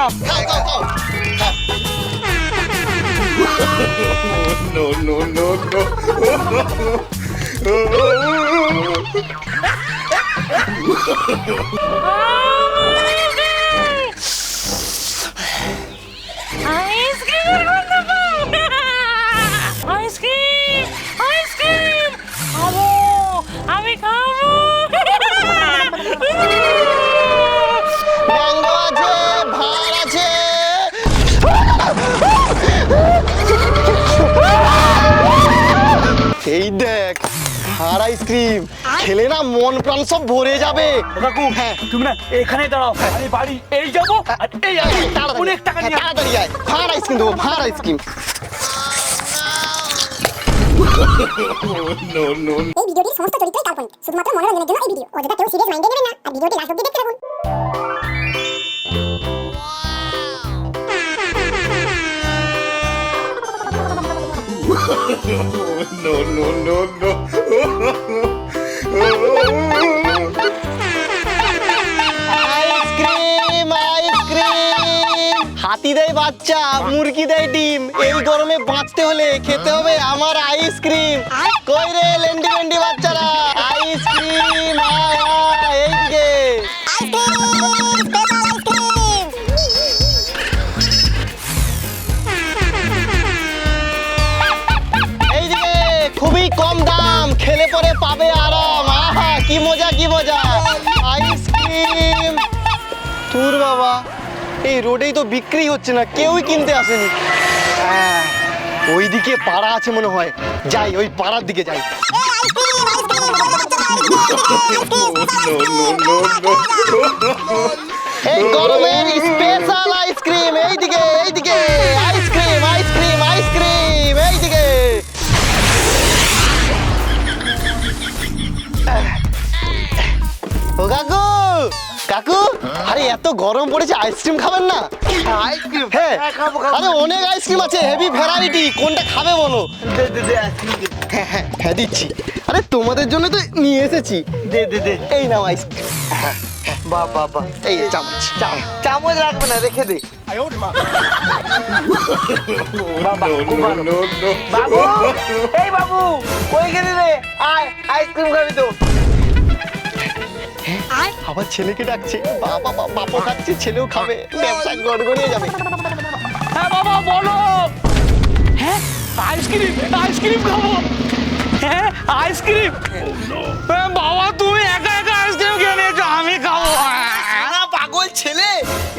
না খাও খাও খাও খাও। no, no, no, no. আইসক্রিমের গন্ধ পাই এই দেখ ভার আইসক্রিম খেলে না মন প্রাণ সব ভরে যাবে কাকু হ্যাঁ। তুমি না এখানে দাঁড়াও আমি বাড়ি এই যাব আর এই আসব। তাড়াতাড়ি অনেক টাকা হ্যাঁ, নিয়ে আসব। তাড়াতাড়ি আয় ভার আইসক্রিম দেবো ভার আইসক্রিম No, no, no. এই ভিডিওটির সমস্ত চরিত্রই কাল্পনিক শুধুমাত্র মনোরঞ্জনের জন্য এই ভিডিও অযথা কেউ সিরিয়াস মাইন্ডে নেবেন না আর ভিডিওটি লাস্ট অব্দি দেখতে থাকুন No, no, no, no. Ice cream ice cream হাতি দেয় বাচ্চা মুরগি দেয় ডিম এই গরমে বাঁচতে হলে খেতে হবে আমার আইসক্রিম কই রে লেন্ডি লেন্ডি বাচ্চারা তোর বাবা। এই রোডেই তো বিক্রি হচ্ছে না কেউই কিনতে আসেনি। হ্যাঁ, ওইদিকে পাড়া আছে মনে হয়। যাই ওই পাড়ার দিকে যাই। এই গরমের স্পেশাল আইসক্রিম এইদিকে এইদিকে। আরে এত গরম পড়েছে আইসক্রিম খাবেন না? আইসক্রিম? হ্যাঁ খাব খাব। আরে অনেক আইসক্রিম আছে হেভি ভ্যারাইটি। কোনটা খাবে বলো? দে দে দে আইসক্রিম হ্যাঁ হ্যাঁ হ্যাঁ দিচ্ছি। আরে তোমাদের জন্য তো নিয়ে এসেছি। দে দে দে। এই নাও আইসক্রিম। বাহ বাহ বাহ। এই চামচ। চাম- চামচ রাখবে না রেখে দে। বাবা. বাবু। এই বাবু ওইখানে রে? আয় আইসক্রিম খাবি তো। আবার ছেলেকে ডাকছে বাবা বাবা বাবা খাচ্ছে ছেলেও খাবে। ব্যবসা গড়গড়িয়ে যাবে। হ্যাঁ বাবা বলো। হ্যাঁ? আইসক্রিম আইসক্রিম খাব। হ্যাঁ আইসক্রিম? হ্যাঁ, বাবা তুমি একা একা আইসক্রিম খেয়ে নিয়েছো আমি খাব। পাগল ছেলে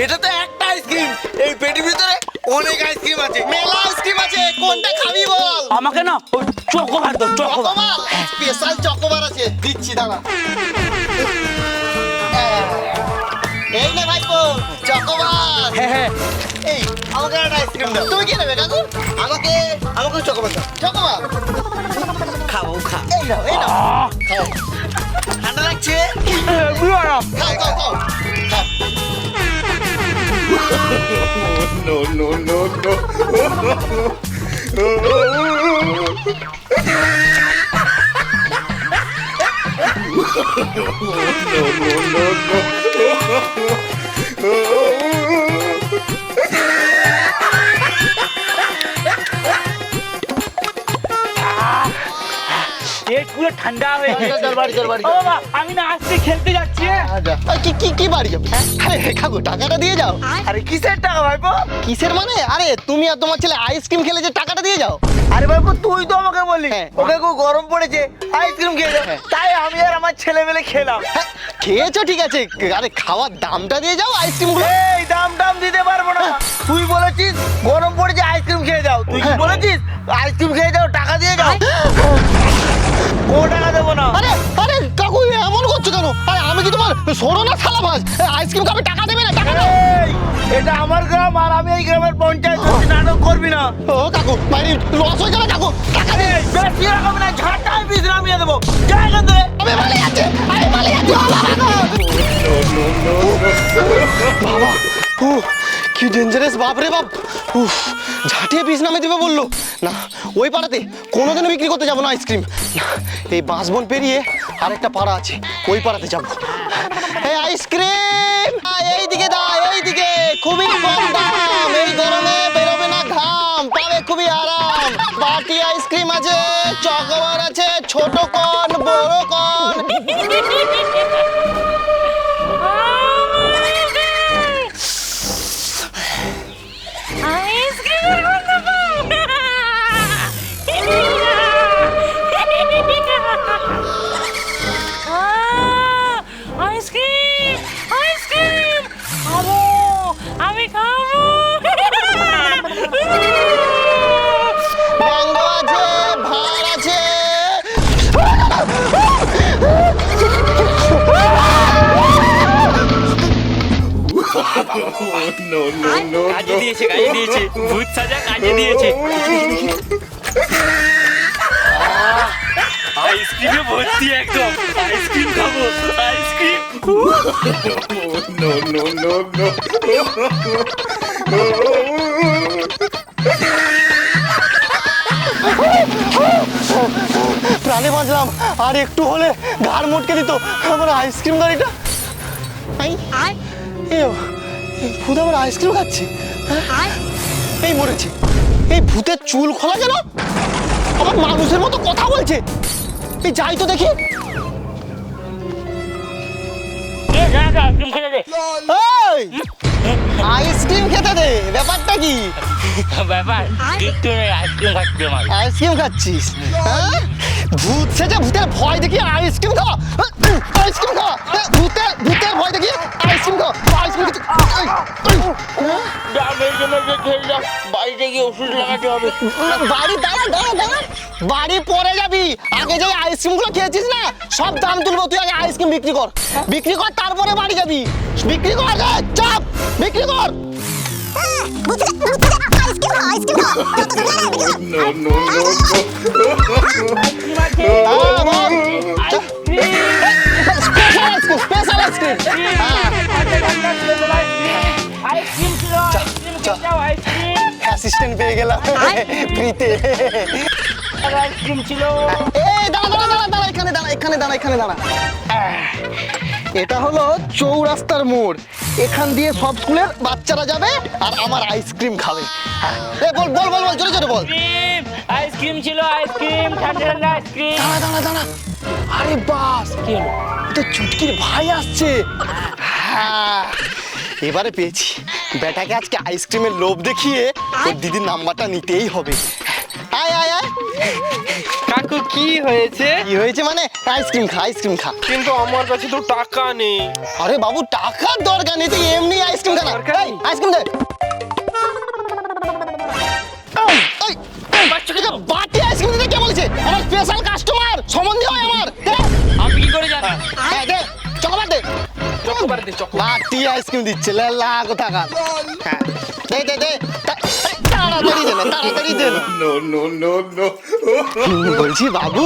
এটা তো একটা আইসক্রিম। এই পেটির ভিতরে অনেক আইসক্রিম আছে। মেলা আইসক্রিম আছে কোনটা খাবি বল? আমাকে না ওই চকোবার দাও চকোবার। চকোবার স্পেশাল চকোবার আছে দিচ্ছি দাঁড়া। এই না ভাইপো চকোবার হ্যাঁ হ্যাঁ এই আমাকে একটা আইসক্রিম দাও তুমি কি নেবে কাকু আমাকে আমাকে চকোবার দাও চকোবার খাব খা এই নাও এই নাও আহ, খাও ঠান্ডা লাগছে বিয়ে না। খাও খাও খাও খাও No, no, no, no. পেট পুরো ঠান্ডা হয়ে গেছে বাড়ি চল বাড়ি ও বাবা আমি না আজকে খেলতে যাচ্ছি কি কি কি বাড়ি যাবে আরে কাকু টাকাটা দিয়ে যাও আরে কিসের টাকা ভাইপো কিসের মানে আরে তুমি আর তোমার ছেলে আইসক্রিম খেলে যে টাকাটা দিয়ে যাও আরে ভাইপো তুই তো আমাকে বললি। হ্যাঁ। ওকে খুব গরম পড়েছে আইসক্রিম খেয়ে যাও। হ্যাঁ। তাই আমি আর আমার ছেলে মেলে খেলাম। হ্যাঁ, খেয়েছো ঠিক আছে। আরে খাওয়ার দামটা দিয়ে যাও আইসক্রিম এই দাম দাম দিতে পারব না। তুই বলেছিস গরম পড়েছে আইসক্রিম খেয়ে যাও। তুই কি। বলেছিস আইসক্রিম খেয়ে যাও টাকা দিয়ে যাও? কোনো টাকা দেবো না। আরে আরে কাকু এমন করছ কেন? আরে আমি কি তোমার সরো না সালা ভাজ আইসক্রিম খাবে টাকা দেবে এটা আমার গ্রাম আর আমি এই গ্রামের পঞ্চায়েত করছি, নাটক করবি না। ও কাকু বাইরে লস হয়ে যাবে কাকু। টাকা দে এই, বেশি রকম না পিস নামিয়ে দেবো। যা এখান থেকে। আমি মালে যাচ্ছে আরে মালে যাচ্ছে ও বাবা। বাবা ও কি ডেঞ্জারাস বাপ রে বাপ। উফ ঝাঁটিয়ে পিস নামে দেবে বলল। না ওই পাড়াতে কোনোদিনও বিক্রি করতে যাব না আইসক্রিম। না এই বাঁশবন পেরিয়ে আরেকটা পাড়া আছে ওই পাড়াতে যাব। এই আইসক্রিম! খুবই কম দাম, এই গরমে বেরোবে না ঘাম পাবে খুবই আরাম। পার্টি আইসক্রিম আছে, চকোবার আছে, ছোট কম কাজে দিয়েছে কাজে দিয়েছে ভূত সাজা কাজে দিয়েছে আইসক্রিমে ভর্তি একদম আইসক্রিম খাব আইসক্রিম. প্রাণে বাঁচলাম। আর একটু হলে ঘাড় মোটকে দিত। আমার আইসক্রিম গাড়িটা। আই এ এই ভূত আবার আইসক্রিম খাচ্ছে? হ্যাঁ? এই মরেছে। এই ভূতের চুল খোলা কেন আমার মানুষের মতো কথা বলছে। এই যাই তো দেখি। আইসক্রিম খেতে দে। আইসক্রিম খেতে দে ব্যাপারটা কি? ব্যাপার আইসক্রিম খাচ্ছিস? হ্যাঁ? ভূত সেজে ভূতের ভয় দেখি আইসক্রিম খাওয়া। আইসক্রিম খাওয়া। ভূতের ভূতের ভয় দেখি আইসক্রিম খাওয়া। আইসক্রিম বাড়িতে গিয়ে ওষুধ লাগাতে হবে বাড়ি দাঁড়া দাঁড়া দাঁড়া। বাড়ি পরে যাবি। আগে যে আইসক্রিমগুলো খেয়েছিস না, সব দাম তুলবো। তুই আগে আইসক্রিম বিক্রি কর। বিক্রি কর, তারপরে বাড়ি যাবি। বিক্রি কর আগে চাপ। বিক্রি কর। No, no, no, no. বল। Special ice cream special ice cream ice cream ছিল আইসক্রিম চল। খেতে আইসক্রিম অ্যাসিস্ট্যান্ট পেয়ে গেলাম ফ্রিতে আইসক্রিম ছিল এই দাঁড়া দাঁড়া দাঁড়া দাঁড়া এখানে দাঁড়া এখানে দাঁড়া এখানে দাঁড়া এটা হলো চৌরাস্তার মোড় এখান দিয়ে সব স্কুলের বাচ্চারা যাবে আর আমার আইসক্রিম খাবে। হ্যাঁ। এ বল বল বল বল জোরে জোরে বল। আইসক্রিম আইসক্রিম ছিল আইসক্রিম ঠান্ডা ঠান্ডা আইসক্রিম। দাঁড়া দাঁড়া দাঁড়া। আরে বাস কি হলো? এটা চুটকির ভাই আসছে। হ্যাঁ এবারে পেয়েছি। বেটাকে আজকে আইসক্রিমের লোভ দেখিয়ে ওর দিদির নাম্বারটা নিতেই হবে। কাকু কি হয়েছে? কি হয়েছে মানে? আইসক্রিম খা আইসক্রিম খা। কিন্তু আমার কাছে তো টাকা নেই। আরে বাবু টাকার দরকার নেই তুই এমনি আইসক্রিম খা না। আইসক্রিম দে। বাটি আইসক্রিম দিতে কে বলেছে? আমার স্পেশাল কাস্টমার সম্বন্ধে হয় আমার। আমি কি করে জানা? হ্যাঁ, দে চকোবার দে। চকোবার দে, চকোবার। বাটি আইসক্রিম দিচ্ছে লেলা কোথাকার। হ্যাঁ দে দে দে। তাড়াতাড়ি তাড়াতাড়ি না. বলছি বাবু?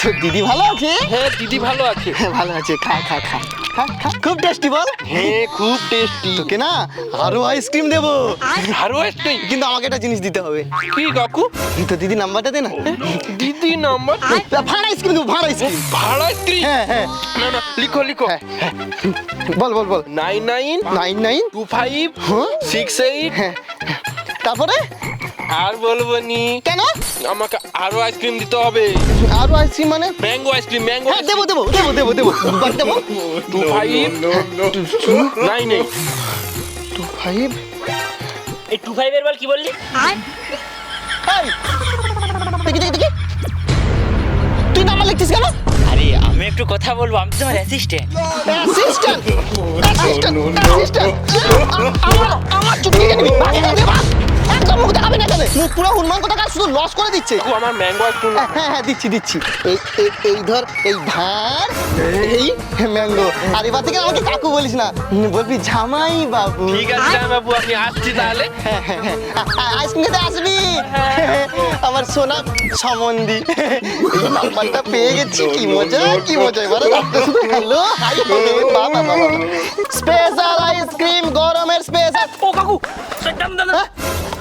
তোর দিদি ভালো আছে? হ্যাঁ দিদি ভালো আছে। হ্যাঁ, ভালো আছে। খা খা খা। খা খা। খুব টেস্টি বল। হ্যাঁ খুব টেস্টি তোকে না আরও আইসক্রিম দেবো। আরও? একটাই কিন্তু আমাকে একটা জিনিস দিতে হবে। কি কাকু? তো দিদি নাম্বারটা দে না। দিদি নাম্বার ভাড়া আইসক্রিম দেবো ভাড়া আইসক্রিম ভাড়া স্ত্রী হ্যাঁ হ্যাঁ। না না লিখো লিখো। হ্যাঁ হ্যাঁ। বল বল বল। Nine nine nine nine two five? Six eight হ্যাঁ। তারপরে আর বলব নি কেন আমাকে আরও আইসক্রিম দিতে হবে আরও আইসক্রিম মানে ম্যাঙ্গো আইসক্রিম ম্যাঙ্গো হ্যাঁ দেবো দেবো দেবো দেবো দেবো বাট দেবো two five no. Nine eight two five এই টু ফাইভের বল কি বললি দেখি দেখি দেখি তুই নাম্বার লিখছিস কেন আরে আমি একটু কথা বলব আমি তোমার অ্যাসিস্ট্যান্ট অ্যাসিস্ট্যান্ট অ্যাসিস্ট্যান্ট অ্যাসিস্ট্যান্ট আমার আমার চুক্তি কেন বাকি একদম মুখ দেখাবি না মুখ পুরো উন্মান কথা শুধু লস করে দিচ্ছে। আমার ম্যাঙ্গো হ্যাঁ হ্যাঁ হ্যাঁ দিচ্ছি দিচ্ছি। এই এই এই ধর এই ধার এই ম্যাঙ্গো আর এবার থেকে আমাকে কাকু বলিস না বলবি জামাই বাবু। ঠিক আছে জামাই বাবু আপনি আসছি তাহলে। হ্যাঁ, হ্যাঁ, হ্যাঁ। আইসক্রিম খেতে আসবি। আমার সোনা সম্বন্ধী এই নাম্বারটা পেয়ে গেছি কি মজা কি মজা। এবারে রাত্রে শুধু হ্যালো হাই হবে বাবা বাবা স্পেশাল আইসক্রিম গরমের স্পেশাল ও কাকু দাম দাম হ্যাঁ?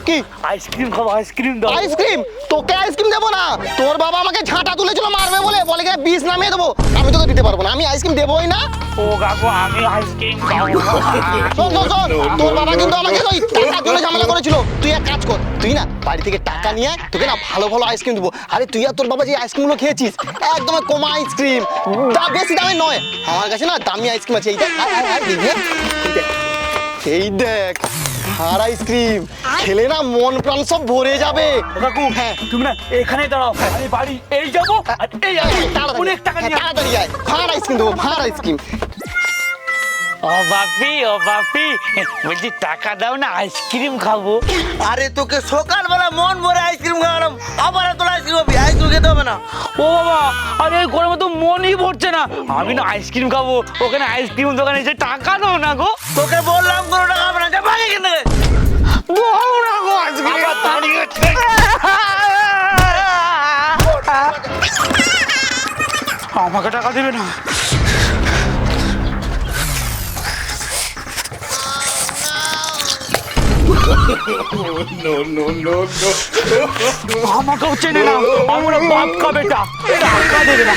কি? আইসক্রিম খাব আইসক্রিম দাও। আইসক্রিম? তোকে আইসক্রিম দেবো না। তোর বাবা আমাকে ঝাঁটা তুলেছিল মারবে বলে। বলে গিয়ে বিষ নামিয়ে দেবো? আমি তোকে দিতে পারব না। আমি আইসক্রিম দেবোই না। ও কাকু আমি আইসক্রিম খাব। শোন শোন শোন তোর বাবা কিন্তু আমাকে ওই টাকা তুলে ঝামেলা করেছিল। তুই এক কাজ কর। তুই না বাড়ি থেকে টাকা নিয়ে আয়, তোকে না ভালো ভালো আইসক্রিম দেবো। আরে তুই আর তোর বাবা যে আইসক্রিমগুলো খেয়েছিস একদম কমা আইসক্রিম। দা বেশি দামে নয়। আমার কাছে না দামি আইসক্রিম আছে। এই দেখ আয়, আয়, আয়, দেখি, এই দেখ। আর আইসক্রিম। খেলে না মন প্রাণ সব ভরে যাবে। কাকু হ্যাঁ। তুমি না এখানে দাঁড়াও। আমি বাড়ি এই যাব আর এই আসব। অনেক টাকা হ্যাঁ, নিয়ে তাড়াতাড়ি আয়। ফার আইসক্রিম দেবো ফার আইসক্রিম। ও বাপি ও বাপি বলছি টাকা দাও না আইসক্রিম খাব। আরে তোকে সকালবেলা মন ভরে আইসক্রিম খাওয়ালাম আবার এত আইসক্রিম খাবি আইসক্রিম খেতে হবে না। ও বাবা আরে এই গরমে তো মনই ভরছে না। আমি না আইসক্রিম খাব ওখানে আইসক্রিম দোকানে এসে টাকা দাও না গো। আমাকে টাকা দেবে না। No, no, no, no. আমাকেও চেনে না। আমরা বাপ বেটা। টাকা দেবে না।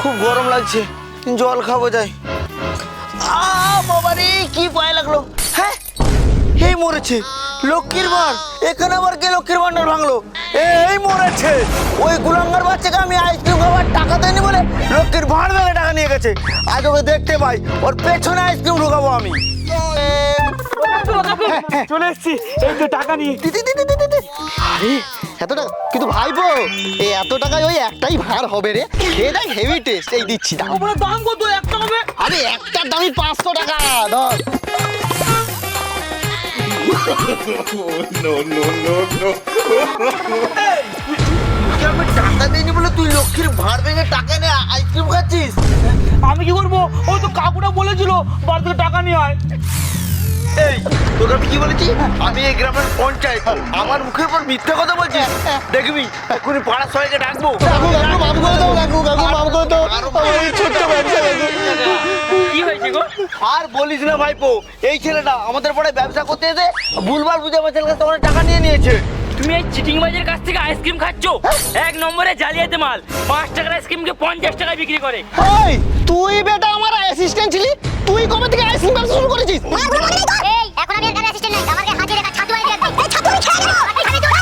খুব গরম লাগছে। জল খাব যাই। আ বাবা রে কি পায়ে লাগল। হ্যাঁ এই মরেছে। লক্ষ্মীর ভাঁড় এখানে আবার কে লক্ষ্মীর ভান্ডার ভাঙলো? এই মরেছে। ওই গুলাঙ্গার বাচ্চাকে আমি আইসক্রিম খাবার টাকা দেয়নি বলে লক্ষ্মীর ভাঁড় ভেঙে টাকা নিয়ে গেছে। আজ ওকে দেখতে পাই ওর পেছনে আইসক্রিম ঢুকাবো আমি। চলে এসছি। এই তো টাকা নিয়ে। আরে এত টাকা কিন্তু ভাইপো এই এত টাকায় ওই একটাই ভার হবে রে। দেখ হেভি টেস্ট এই দিচ্ছি দাম কত? একটা হবে? আরে একটার দামই পাঁচশো টাকা ধর। তোকে আমি টাকা দেয়নি বলে তুই লক্ষ্মীর ভাড় ভেঙে টাকা নিয়ে আইসক্রিম খাচ্ছিস? আমি কি করব? ওই তো কাকুটা বলেছিল বাড়ি থেকে টাকা নিয়ে আয়। এই তোকে আমি কি বলেছি? আমি এই গ্রামের পঞ্চায়েত। আমার মুখের উপর মিথ্যা কথা বলছিস? দেখবি এক্ষুনি পাড়ার সবাইকে ডাকবো। কি হয়েছে গো? আর বলিস না ভাইপো এই ছেলেটা আমাদের পরে ব্যবসা করতে এসে ভুলভাল বুঝে আমার ছেলের কাছে অনেক টাকা নিয়ে নিয়েছে। তুমি এই চিটিং বাজের কাছ থেকে আইসক্রিম খাচ্ছ? এক নম্বরে জালিয়াতে মাল। পাঁচ টাকার আইসক্রিমকে পঞ্চাশ টাকায় বিক্রি করে। তুই বেটা আমার অ্যাসিস্ট্যান্ট ছিলি? তুই কবে থেকে আইসক্রিম ব্যবসা শুরু করেছিস? এই এখন আমি এখানে অ্যাসিস্ট্যান্ট নাই আমাকে হাজির একটা ছাতু এই ছাতু আমি খেয়ে নেব।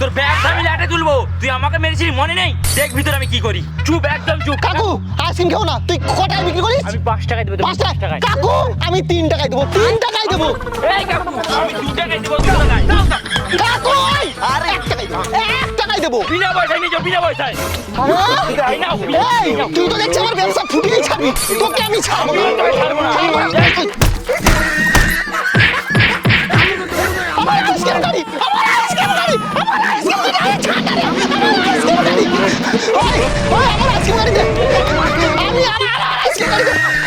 তোর ব্যাগ আমি লাটে তুলবো। তুই আমাকে মেরেছিলি মনে নেই? দেখ ভিতরে আমি কি করি। চুপ একদম চুপ। কাকু আইসক্রিম খেও না। তুই কটায় বিক্রি করিস? আমি পাঁচ টাকায় দেবো পাঁচ পাঁচ টাকা টাকায়। কাকু আমি তিন টাকায় দেবো তিন টাকায় দেবো। এই কাকু আমি দু টাকায় দেবো দু টাকায়। কাকু আরে এক টাকায় দেবো। বিনা পয়সায় নিচে বিনা পয়সায়। হ্যাঁ? এই নাও, বিনা এই তুই তো দেখছি আমার ব্যবসা ফুটিয়ে ছাড়বি। তোকে আমি ছাড়বো না। ছাড়বো না। ছাড়বো না। আমার আইসক্রিম গাড়ি আমার আইসক্রিম গাড়ি আমার আইসক্রিম গাড়ি ছাড় আমার আইসক্রিম গাড়ি ওই ওই আমার আইসক্রিম গাড়ি দে। আমি আমার আমার আইসক্রিম গাড়ি দে। গাড়ি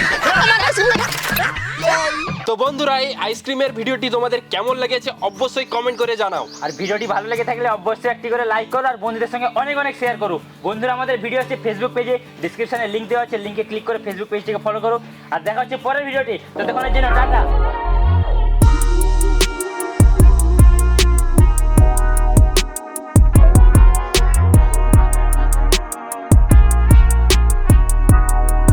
তো বন্ধুরা এই আইসক্রিমের ভিডিওটি তোমাদের কেমন লেগেছে অবশ্যই কমেন্ট করে জানাও। আর ভিডিওটি ভালো লেগে থাকলে অবশ্যই একটি করে লাইক করো আর বন্ধুদের সঙ্গে অনেক অনেক শেয়ার করো। বন্ধুরা, আমাদের ভিডিও হচ্ছে ফেসবুক পেজে ডিসক্রিপশনে লিঙ্ক দেওয়া আছে লিঙ্কে ক্লিক করে ফেসবুক পেজটিকে ফলো করো। আর দেখা হচ্ছে পরের ভিডিওটি ততক্ষণের জন্য টাটা।